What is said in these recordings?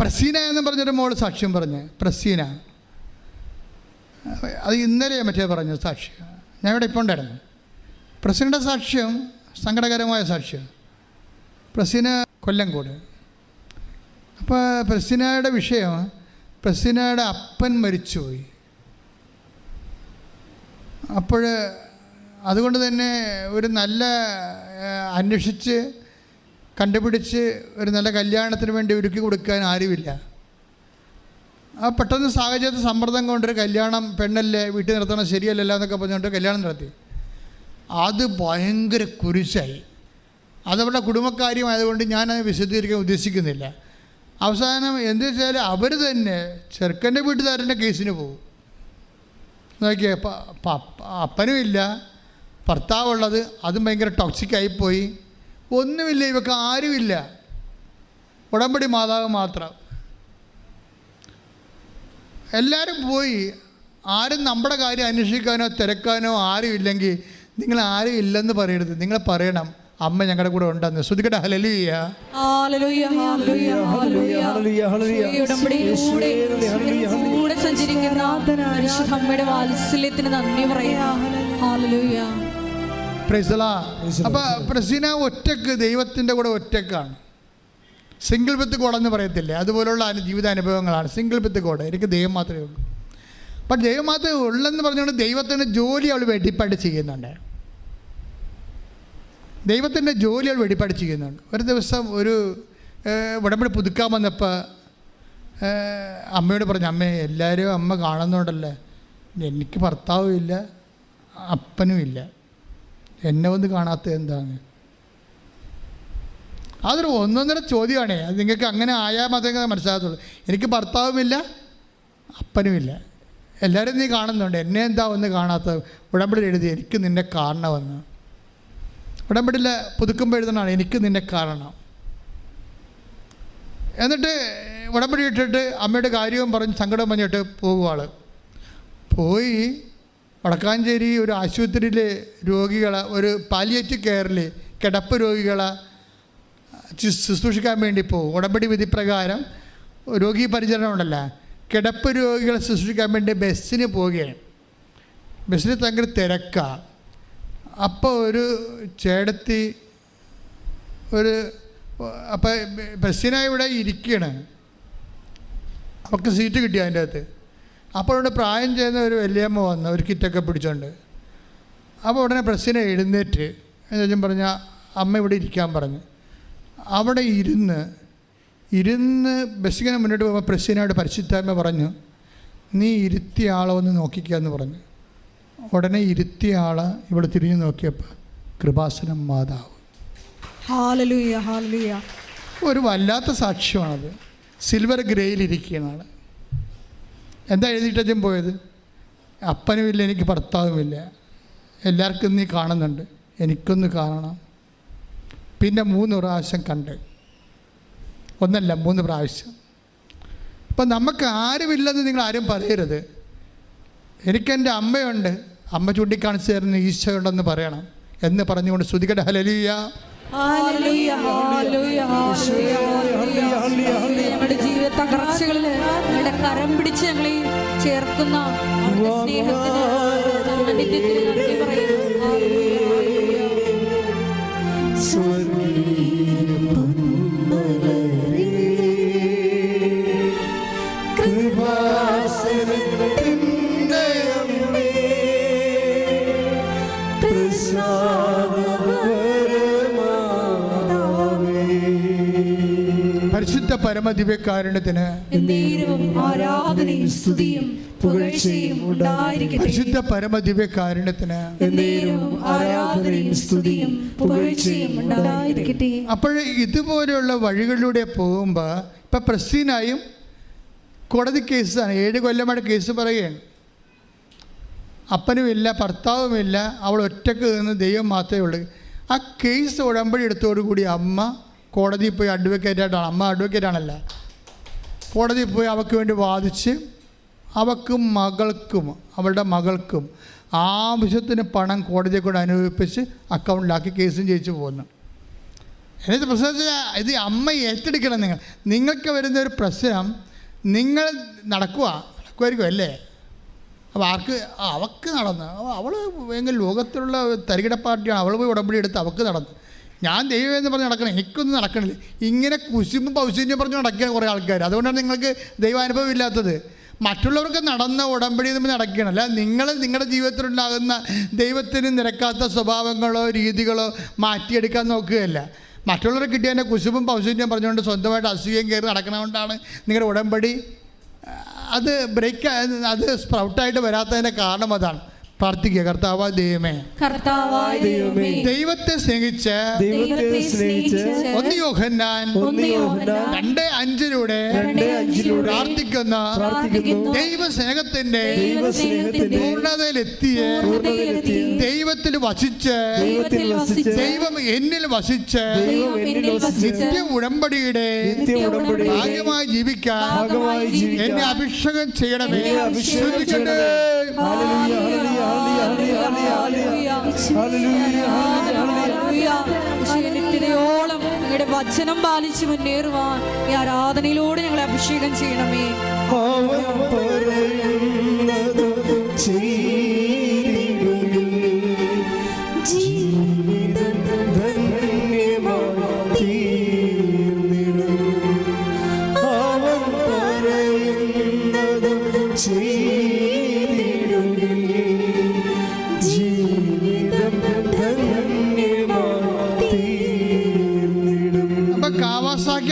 പ്രസീന എന്ന് പറഞ്ഞൊരു മോൾ സാക്ഷ്യം പറഞ്ഞ്. പ്രസീന. അത് ഇന്നലെ മറ്റേ പറഞ്ഞു സാക്ഷ്യം. ഞാൻ ഇവിടെ ഇപ്പോൾ ഉണ്ടായിരുന്നു. പ്രസീനയുടെ സാക്ഷ്യം സങ്കടകരമായ സാക്ഷ്യം. പ്രസീന കൊല്ലംകോട് അപ്പോൾ പ്രസീനയുടെ വിഷയം പ്രസീനയുടെ അപ്പൻ മരിച്ചുപോയി. അപ്പോൾ അതുകൊണ്ട് തന്നെ ഒരു നല്ല അന്വേഷിച്ച് കണ്ടുപിടിച്ച് ഒരു നല്ല കല്യാണത്തിന് വേണ്ടി ഒരുക്കി കൊടുക്കാൻ ആരുമില്ല. ആ പെട്ടെന്ന് സാഹചര്യത്തിൽ സമ്മർദ്ദം കൊണ്ടൊരു കല്യാണം പെണ്ണല്ലേ വീട്ടിൽ നിർത്തണം ശരിയല്ലല്ലോ എന്നൊക്കെ പറഞ്ഞുകൊണ്ട് കല്യാണം നടത്തി. അത് ഭയങ്കര കുരിശായി. അതവരുടെ കുടുംബക്കാര്യമായതുകൊണ്ട് ഞാനത് വിശദീകരിക്കാൻ ഉദ്ദേശിക്കുന്നില്ല. അവസാനം എന്ത് വെച്ചാൽ അവർ തന്നെ ചെറുക്കന്റെ വീട്ടുകാരന്റെ കേസിന് പോകും. നോക്കിയേ അപ്പനും ഇല്ല ഭർത്താവുള്ളത് അതും ഭയങ്കര ടോക്സിക് ആയിപ്പോയി. ഒന്നുമില്ല ഇവക്ക് ആരുമില്ല. ഉടമ്പടി മാതാവ് മാത്രം. എല്ലാവരും പോയി. ആരും നമ്മുടെ കാര്യം അന്വേഷിക്കാനോ തിരക്കാനോ ആരുമില്ലെങ്കിൽ നിങ്ങൾ ആരും ഇല്ലെന്ന് പറയരുത്. നിങ്ങൾ പറയണം അമ്മ ഞങ്ങളുടെ കൂടെ ഉണ്ടെന്ന്. ശ്രുതിക്കട്ടെ ഹലലിയ ഹല്ലേലൂയ, ഹല്ലേലൂയ, ഹല്ലേലൂയ. ഹല്ലേലൂയ, ഹല്ലേലൂയ. ഈ ഉടമ്പടിയിലൂടെ യേശുവേ, ഹല്ലേലൂയ, ഹല്ലേലൂയ. കൂടെ സഞ്ചരിക്കുന്ന പരിശുദ്ധ അമ്മയുടെ വാത്സല്യത്തിന് നന്ദി പറയാം. അപ്പോൾ പ്രസീന ഒറ്റയ്ക്ക് ദൈവത്തിന്റെ കൂടെ ഒറ്റക്കാണ്. സിംഗിൾ വിത്ത് കോടെന്ന് പറയത്തില്ലേ? അതുപോലുള്ള ജീവിത ജീവിതാനുഭവങ്ങളാണ് സിംഗിൾ വിത്ത് കോഡ് എനിക്ക് ദൈവം മാത്രമേ ഉള്ളൂ. അപ്പം ദൈവം മാത്രമേ ഉള്ളെന്ന് പറഞ്ഞുകൊണ്ട് ദൈവത്തിന്റെ ജോലി അവൾ വെടിപ്പാട് ചെയ്യുന്നുണ്ട്. ദൈവത്തിന്റെ ജോലി അവൾ വെടിപ്പാട് ചെയ്യുന്നുണ്ട്. ഒരു ദിവസം ഒരു ഉടമ്പടി പുതുക്കാൻ വന്നപ്പോൾ അമ്മയോട് പറഞ്ഞു അമ്മേ എല്ലാവരും അമ്മ കാണുന്നുണ്ടല്ലേ. എനിക്ക് ഭർത്താവും ഇല്ല അപ്പനും ഇല്ല. എന്നെ ഒന്ന് കാണാത്തത് എന്താണ്? അതൊരു ഒന്നൊന്നര ചോദ്യമാണ്. അത് നിങ്ങൾക്ക് അങ്ങനെ ആയാൽ മാത്രമേ മനസ്സിലാകത്തുള്ളൂ. എനിക്ക് ഭർത്താവുമില്ല അപ്പനുമില്ല. എല്ലാവരും നീ കാണുന്നുണ്ട്. എന്നെ എന്താ ഒന്ന് കാണാത്തത്? ഉടമ്പടി എഴുതി എനിക്ക് നിന്നെ കാണണമെന്ന്. ഉടമ്പടിയിൽ പുതുക്കുമ്പോൾ എഴുതണമാണ് എനിക്ക് നിന്നെ കാണണം. എന്നിട്ട് ഉടമ്പടി ഇട്ടിട്ട് അമ്മയുടെ കാര്യവും പറഞ്ഞ് സങ്കടം പറഞ്ഞിട്ട് പോകുവാൾ പോയി വടക്കാഞ്ചേരി ഒരു ആശുപത്രിയിലെ രോഗികളെ ഒരു പാലിയേറ്റീവ് കെയറിൽ കിടപ്പ് രോഗികളെ ശുശ്രൂഷിക്കാൻ വേണ്ടി പോകും. ഉടമ്പടി വിധി പ്രകാരം രോഗി പരിചരണം ഉണ്ടല്ലോ? കിടപ്പ് രോഗികളെ ശുശ്രൂഷിക്കാൻ വേണ്ടി ബസ്സിന് പോവുകയാണ്. ബസ്സിൽ ഭയങ്കര തിരക്കാണ് അപ്പോൾ ഒരു ചേടത്തി ഒരു അപ്പം ബസ്സിനായി ഇവിടെ ഇരിക്കുകയാണ് അവർക്ക് സീറ്റ് കിട്ടി അതിന്റെ അകത്ത്? അപ്പോൾ അവിടെ പ്രായം ചെയ്യുന്ന ഒരു വലിയമ്മ വന്ന് ഒരു കിറ്റൊക്കെ പിടിച്ചോണ്ട്. അപ്പോൾ ഉടനെ പ്രസിനെ എഴുന്നേറ്റ് എന്നുവെച്ചും പറഞ്ഞാൽ അമ്മ ഇവിടെ ഇരിക്കാൻ പറഞ്ഞു. അവിടെ ഇരുന്ന് ഇരുന്ന് ബസ്സിങ്ങനെ മുന്നോട്ട് പോകുമ്പോൾ പ്രസിനോട് പരിശുദ്ധാമ്മ പറഞ്ഞു നീ ഇരുത്തിയ ആളെ ഒന്ന് നോക്കിക്കുക എന്ന് പറഞ്ഞു. ഉടനെ ഇരുത്തിയ ആളെ ഇവിടെ തിരിഞ്ഞു നോക്കിയപ്പോൾ കൃപാസനം മാതാവ്. ഒരു വല്ലാത്ത സാക്ഷ്യമാണത്. സിൽവർ ഗ്രേയിൽ ഗ്രേയിലിരിക്കുകയാണ് എന്താ എഴുതിയിട്ടും പോയത്? അപ്പനുമില്ല എനിക്ക് ഭർത്താവുമില്ല എല്ലാവർക്കും നീ കാണുന്നുണ്ട്. എനിക്കൊന്ന് കാണണം. പിന്നെ മൂന്ന് പ്രാവശ്യം കണ്ട്. ഒന്നല്ല മൂന്ന് പ്രാവശ്യം. അപ്പം നമുക്ക് ആരുമില്ലെന്ന് നിങ്ങൾ ആരും പറയരുത്. എനിക്കെന്റെ അമ്മയുണ്ട്. അമ്മ ചൂണ്ടിക്കാണിച്ചു തരുന്ന ഈശോ ഉണ്ടെന്ന് പറയണം എന്ന് പറഞ്ഞുകൊണ്ട് ശ്രുതികട ഹലലിയ ജീവിത കരം പിടിച്ച് ഞങ്ങളെ ചേർക്കുന്ന സ്നേഹത്തിന് സാന്നിധ്യത്തിന് നന്ദി പറയുന്നു. എന്നേരവും ആരാധനയും സ്തുതിയും പുകഴ്ചയും ഉണ്ടായിരിക്കട്ടെ. പരിശുദ്ധ പരമ ദിവ്യകാരുണ്യത്തിന് ആരാധനയും സ്തുതിയും പുകഴ്ചയും ഉണ്ടായിരിക്കട്ടെ. അപ്പോൾ ഇതുപോലെയുള്ള വഴികളിലൂടെ പോകുമ്പോൾ ഇപ്പം പ്രസ്തീനായും കോടതി കേസാണ്. ഏഴ് കൊല്ലമായിട്ട് കേസ് പറയുകയാണ്. അപ്പനുമില്ല ഭർത്താവുമില്ല അവൾ ഒറ്റയ്ക്ക് നിന്ന് ദൈവം മാത്രമേ ഉള്ളൂ. ആ കേസ് ഉടമ്പടി എടുത്തോടുകൂടി അമ്മ കോടതിയിൽ പോയി അഡ്വക്കേറ്റ് അഡ്വക്കേറ്റായിട്ടാണ് അമ്മ അഡ്വക്കേറ്റ് അഡ്വക്കേറ്റാണല്ല കോടതിയിൽ പോയി അവൾക്ക് വേണ്ടി വാദിച്ച് അവക്കും മകൾക്കും അവളുടെ മകൾക്കും ആവശ്യത്തിന് പണം കോടതിയെ കൊണ്ട് അനുഭവിപ്പിച്ച് അക്കൗണ്ടിലാക്കി കേസും ജയിച്ചു പോകുന്നു എന്നിട്ട് പ്രശ്നം ഇത് അമ്മ ഏറ്റെടുക്കണം നിങ്ങൾ. നിങ്ങൾക്ക് വരുന്ന ഒരു പ്രശ്നം നിങ്ങൾ നടക്കുക നടക്കുമായിരിക്കും അല്ലേ? അപ്പോൾ ആർക്ക് അവക്ക് നടന്ന്. അവൾ ഭയങ്കര ലോകത്തിലുള്ള തരികിട പാർട്ടിയാണ്. അവൾ പോയി ഉടമ്പടി എടുത്ത് അവക്ക് നടന്നു. ഞാൻ ദൈവം എന്ന് പറഞ്ഞ് നടക്കണം. എനിക്കൊന്നും നടക്കണില്ല. ഇങ്ങനെ കുശുമ്പും പൗശല്യം പറഞ്ഞ് നടക്കുക കുറേ ആൾക്കാർ അതുകൊണ്ടാണ് നിങ്ങൾക്ക് ദൈവാനുഭവം ഇല്ലാത്തത്. മറ്റുള്ളവർക്ക് നടന്ന ഉടമ്പടി നമ്മൾ നടക്കുകയാണ്. അല്ല നിങ്ങൾ നിങ്ങളുടെ ജീവിതത്തിലുണ്ടാകുന്ന ദൈവത്തിന് നിരക്കാത്ത സ്വഭാവങ്ങളോ രീതികളോ മാറ്റിയെടുക്കാൻ നോക്കുകയല്ല. മറ്റുള്ളവർ കിട്ടിയതിന്റെ കുശുമ്പും പൗശല്യം പറഞ്ഞുകൊണ്ട് സ്വന്തമായിട്ട് അസൂയം കയറി നടക്കണതുകൊണ്ടാണ് നിങ്ങളുടെ ഉടമ്പടി അത് ബ്രേക്ക് അത് സ്പ്രൗട്ടായിട്ട് വരാത്തതിന്റെ കാരണം അതാണ്. പ്രാർത്ഥിക്കുക. കർത്താവ ദൈവമേ. കർത്താവായ ദൈവമേ. ദൈവത്തെ സ്നേഹിച്ച് ദൈവത്തെ സ്നേഹിച്ച് ഒന്ന് യോഹന്നാൻ ഒന്ന് യോഹന്നാൻ രണ്ട് അഞ്ചിലൂടെ രണ്ട് അഞ്ചിലൂടെ പ്രാർത്ഥിക്കുന്ന പ്രാർത്ഥിക്കുന്നു. ദൈവ സ്നേഹത്തിന്റെ ദൈവസ്നേഹത്തിന്റെ പൂർണതയിലെത്തിയ പൂർണതയിലെത്തി ദൈവത്തിൽ വസിച്ച് ദൈവത്തിൽ വസിച്ച് ദൈവം എന്നിൽ വസിച്ച് ദൈവം എന്നിൽ വസിച്ച് നിത്യ ഉടമ്പടിയുടെ നിത്യ ഭാഗ്യമായി ജീവിക്കാൻ ഭാഗമായി ജീവിക്കാൻ എന്നെ അഭിഷേകം ചെയ്യണമേ. അഭിഷേകം ശ്രദ്ധിക്കട്ടെ. ഹല്ലേലൂയ, ഹല്ലേലൂയ, നിത്യതയോളം നിങ്ങളുടെ വചനം പാലിച്ച് മുന്നേറുവാൻ ഈ ആരാധനയിലൂടെ ഞങ്ങളെ അഭിഷേകം ചെയ്യണമേ അവൻ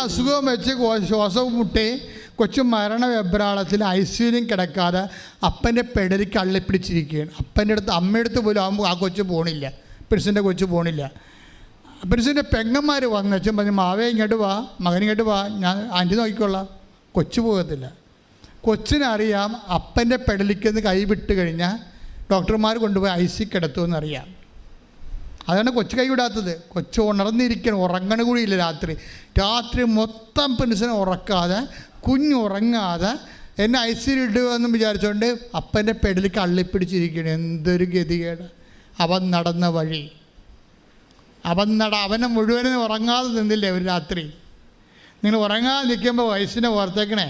അസുഖം വെച്ച് ശ്വാസം മുട്ടി കൊച്ചു മരണ വെബ്രാളത്തിൽ ഐശ്വര്യം കിടക്കാതെ അപ്പന്റെ പെടലി കള്ളിപ്പിടിച്ചിരിക്കുകയാണ്. അപ്പന്റെ അടുത്ത് അമ്മയുടെ അടുത്ത് പോലും ആകുമ്പോൾ ആ കൊച്ചു പോണില്ല. പ്രിൻസിന്റെ കൊച്ചു പോണില്ല. പ്രിൻസിന്റെ പെങ്ങന്മാർ വന്ന് വെച്ചും പറഞ്ഞു മാവേ ഇങ്ങോട്ട് വാ. മകൻ ഇങ്ങോട്ട് വാ. ഞാൻ ആന്റി നോക്കിക്കൊള്ളാം കൊച്ചു പോകത്തില്ല. കൊച്ചിനറിയാം അപ്പന്റെ പെടലിക്കെന്ന് കൈ വിട്ട് കഴിഞ്ഞാൽ ഡോക്ടർമാർ കൊണ്ടുപോയി ഐ സി കിടത്തുമെന്നറിയാം. അതാണ് കൊച്ചു കൈ വിടാത്തത് കൊച്ചു ഉണർന്നിരിക്കണം ഉറങ്ങണ കൂടിയില്ല രാത്രി. രാത്രി മൊത്തം പെൻസിനെ ഉറക്കാതെ കുഞ്ഞുറങ്ങാതെ എന്നെ ഐ സി ഇടുമെന്ന് വിചാരിച്ചുകൊണ്ട് അപ്പന്റെ പെടലിക്ക് അള്ളിപ്പിടിച്ചിരിക്കണം എന്തൊരു ഗതികേട്. അവൻ നടന്ന വഴി. അവൻ നട അവനെ മുഴുവനും ഉറങ്ങാതെ നിന്നില്ലേ ഒരു രാത്രി. നിങ്ങൾ ഉറങ്ങാതെ നിൽക്കുമ്പോൾ വയസ്സിനെ ഓർത്തേക്കണേ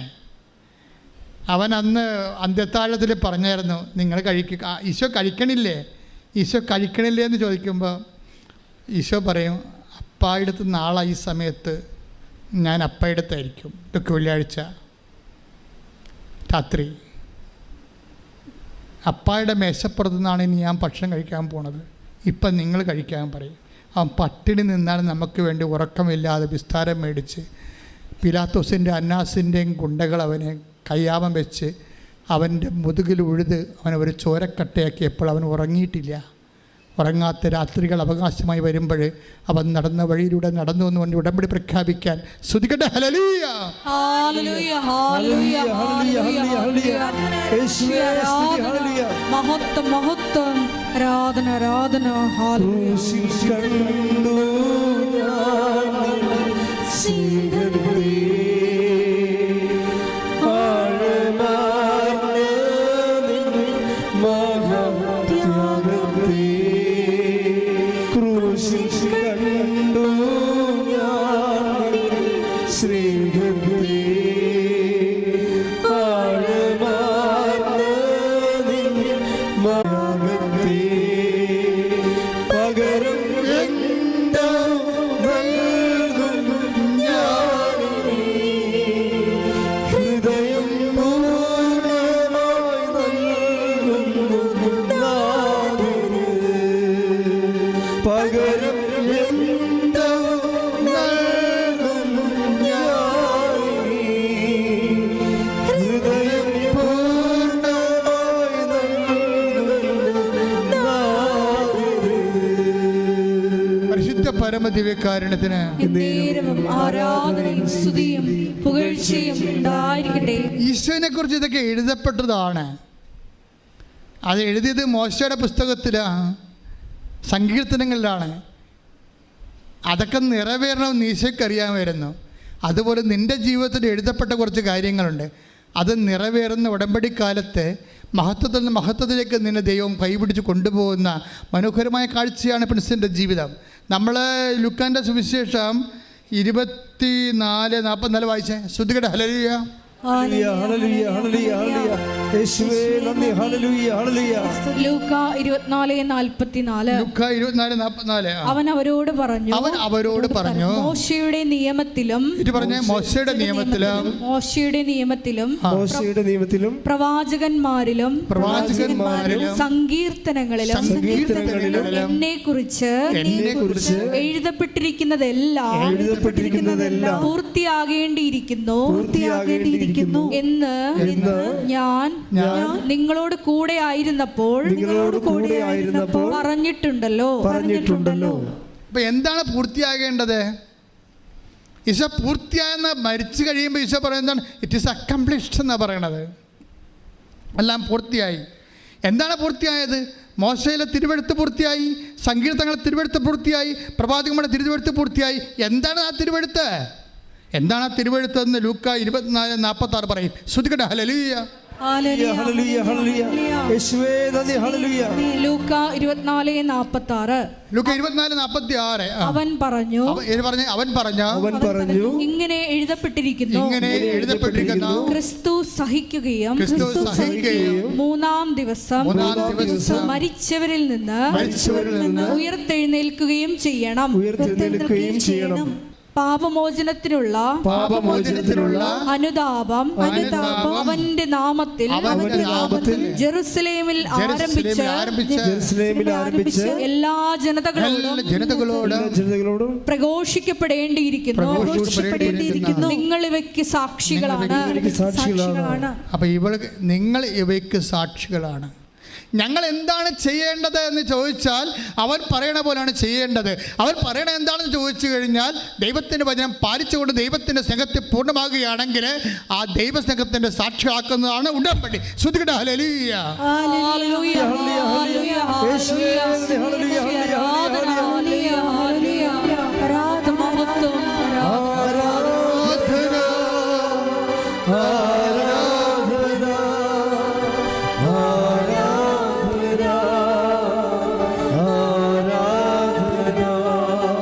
അവൻ അന്ന് അന്ത്യത്താഴത്തിൽ പറഞ്ഞായിരുന്നു നിങ്ങൾ കഴിക്കുക ഈശോ കഴിക്കണില്ലേ? ഈശോ കഴിക്കണില്ലേ എന്ന് ചോദിക്കുമ്പോൾ ഈശോ പറയും അപ്പായിടത്ത് നാളെ ഈ സമയത്ത്. ഞാൻ അപ്പായിടത്തായിരിക്കും ഇതൊക്കെ വെള്ളിയാഴ്ച രാത്രി. അപ്പായുടെ മേശപ്പുറത്ത് നിന്നാണ് ഇനി ഞാൻ ഭക്ഷണം കഴിക്കാൻ പോണത്. ഇപ്പം നിങ്ങൾ കഴിക്കാൻ പറയും. അവൻ പട്ടിണി നിന്നാണ് നമുക്ക് വേണ്ടി ഉറക്കമില്ലാതെ വിസ്താരം മേടിച്ച് പിലാത്തോസിന്റെ അന്നാസിന്റെയും ഗുണ്ടകൾ അവനെ കയ്യാമം വെച്ച് അവന്റെ മുതുകിൽ ഉഴുത് അവനെ ഒരു ചോരക്കട്ടയാക്കിയപ്പോൾ അവൻ ഉറങ്ങിയിട്ടില്ല. ഉറങ്ങാത്ത രാത്രികൾ അവകാശമായി വരുമ്പോൾ അവൻ നടന്ന വഴിയിലൂടെ നടന്നു എന്ന് പറഞ്ഞ് ഉടമ്പടി പ്രഖ്യാപിക്കാൻ ശ്രുതികട്ടെ ഹലലൂയ ഹല്ലേലൂയ, ഹല്ലേലൂയ, ഹല്ലേലൂയ, ഹല്ലേലൂയ, ഹല്ലേലൂയ. യേശുവേ, സ്തുതി, ഹല്ലേലൂയ. മഹത്വം മഹത്വം. ആരാധന ആരാധന. ഹല്ലേലൂയ. ഉണ്ടായിരിക്കട്ടെ. ഈശോനെ കുറിച്ച് ഇതൊക്കെ എഴുതപ്പെട്ടതാണ്. അത് എഴുതിയത് മോശയുടെ പുസ്തകത്തിലാണ് സങ്കീർത്തനങ്ങളിലാണ്. അതൊക്കെ നിറവേറണമെന്ന് ഈശോയ്ക്ക് അറിയാമായിരുന്നു. അതുപോലെ നിന്റെ ജീവിതത്തിൽ എഴുതപ്പെട്ട കുറച്ച് കാര്യങ്ങളുണ്ട്. അത് നിറവേറുന്ന ഉടമ്പടിക്കാലത്ത് മഹത്വത്തിൽ നിന്ന് മഹത്വത്തിലേക്ക് നിന്നെ ദൈവം കൈപിടിച്ച് കൊണ്ടുപോകുന്ന മനോഹരമായ കാഴ്ചയാണ് പ്രിൻസിന്റെ ജീവിതം. നമ്മൾ ലുക്കാന്റെ സുവിശേഷം ഇരുപത്തി നാല് നാൽപ്പത്തിനാല് വായിച്ചേ? ശ്രുതികട ഹലരിയ ഹല്ലേലൂയ, ഹല്ലേലൂയ, ഹല്ലേലൂയ, ഹല്ലേലൂയ. യേശുവേ നന്ദി ഹല്ലേലൂയ, ഹല്ലേലൂയ. ലൂക്ക ഇരുപത്തിനാല് നാൽപ്പത്തിനാല് ലുക്ക ഇരുപത്തിനാല് നാൽപ്പത്തിനാല് ആ. അവൻ അവരോട് പറഞ്ഞു അവൻ അവരോട് പറഞ്ഞു. മോശയുടെ നിയമത്തിലും ഇത് പറഞ്ഞ മോശയുടെ നിയമത്തിലും. മോശയുടെ നിയമത്തിലും മോശയുടെ നിയമത്തിലും പ്രവാചകന്മാരിലും പ്രവാചകന്മാരിലും സങ്കീർത്തനങ്ങളിലും സങ്കീർത്തനങ്ങളിലും എന്നെ കുറിച്ച് എന്നെ കുറിച്ച് എഴുതപ്പെട്ടിരിക്കുന്നതെല്ലാം എഴുതപ്പെട്ടിരിക്കുന്നതെല്ലാം പൂർത്തിയാകേണ്ടിയിരിക്കുന്നു. പൂർത്തിയാകേണ്ടിയിരിക്കുന്നു. എന്ന് ഇന്ന് ഞാൻ ഞാൻ നിങ്ങളോട് കൂടെ ആയിരുന്നപ്പോൾ നിങ്ങളോട് കൂടെ ആയിരുന്നപ്പോൾ പറഞ്ഞിട്ടുണ്ടല്ലോ. പറഞ്ഞിട്ടുണ്ടല്ലോ. അപ്പൊ എന്താണ് പൂർത്തിയാകേണ്ടത്? ഈശോ പൂർത്തിയായെന്ന് മരിച്ചു കഴിയുമ്പോൾ ഈശോ പറയുന്നതാണ് ഇറ്റ് ഈസ് അക്കംപ്ലിഷ്ഡ് എന്നാണ് പറയണത്. എല്ലാം പൂർത്തിയായി. എന്താണ് പൂർത്തിയായത്? മോശയിലെ തിരുവെടുത്ത് പൂർത്തിയായി സങ്കീർത്തങ്ങളെ തിരുവെടുത്ത് പൂർത്തിയായി പ്രവാചകങ്ങളുടെ തിരുവെടുത്ത് പൂർത്തിയായി. എന്താണ് ആ തിരുവെഴുത്ത്? എന്താണ് ആ തിരുവഴുത്തെന്ന് ലൂക്ക ഇരുപത്തിനാല് നാൽപ്പത്തി ആറ് പറയും ശ്രദ്ധിക്കട്ടെ ഹലലിയ പറഞ്ഞു അവൻ പറഞ്ഞു അവൻ പറഞ്ഞ? അവൻ പറഞ്ഞു ഇങ്ങനെ എഴുതപ്പെട്ടിരിക്കുന്നു. ഇങ്ങനെ എഴുതപ്പെട്ടിരിക്കുന്നു. ക്രിസ്തു സഹിക്കുകയും ക്രിസ്തു സഹിക്കുകയും മൂന്നാം ദിവസം മൂന്നാം ദിവസം മരിച്ചവരിൽ നിന്ന് മരിച്ചവരിൽ നിന്ന് ഉയർത്തെഴുന്നേൽക്കുകയും ചെയ്യണം. ഉയർത്തെഴുന്നേൽക്കുകയും ചെയ്യണം. പാപമോചനത്തിനുള്ള പാപമോചനത്തിനുള്ള അനുതാപം അനുതാപം അവന്റെ നാമത്തിൽ അവന്റെ നാമത്തിൽ ജെറുസലേമിൽ ആരംഭിച്ച് ജെറുസലേമിൽ ആരംഭിച്ച് ജെറുസലേമിൽ ആരംഭിച്ച് എല്ലാ ജനതകളോടും എല്ലാ ജനതകളോട് ജനതകളോടും പ്രഘോഷിക്കപ്പെടേണ്ടിയിരിക്കുന്നു. പ്രഘോഷിക്കപ്പെടേണ്ടിയിരിക്കുന്നു. നിങ്ങൾ ഇവയ്ക്ക് സാക്ഷികളാണ്. സാക്ഷികളാണ്. അപ്പോൾ ഇവൾ നിങ്ങൾ ഇവയ്ക്ക് സാക്ഷികളാണ്. ഞങ്ങൾ എന്താണ് ചെയ്യേണ്ടത് എന്ന് ചോദിച്ചാൽ അവൻ പറയണ പോലെയാണ് ചെയ്യേണ്ടത് അവൻ പറയണ എന്താണെന്ന് ചോദിച്ചു കഴിഞ്ഞാൽ ദൈവത്തിന്റെ വചനം പാലിച്ചുകൊണ്ട് ദൈവത്തിന്റെ സ്നേഹത്തെ പൂർണമാകുകയാണെങ്കിൽ ആ ദൈവസ്നേഹത്തിന്റെ സാക്ഷിയാക്കുന്നതാണ് ഉടമ്പടി ശ്രുതികട ഹലലിയ hallelujah hallelujah hallelujah hallelujah hallelujah hallelujah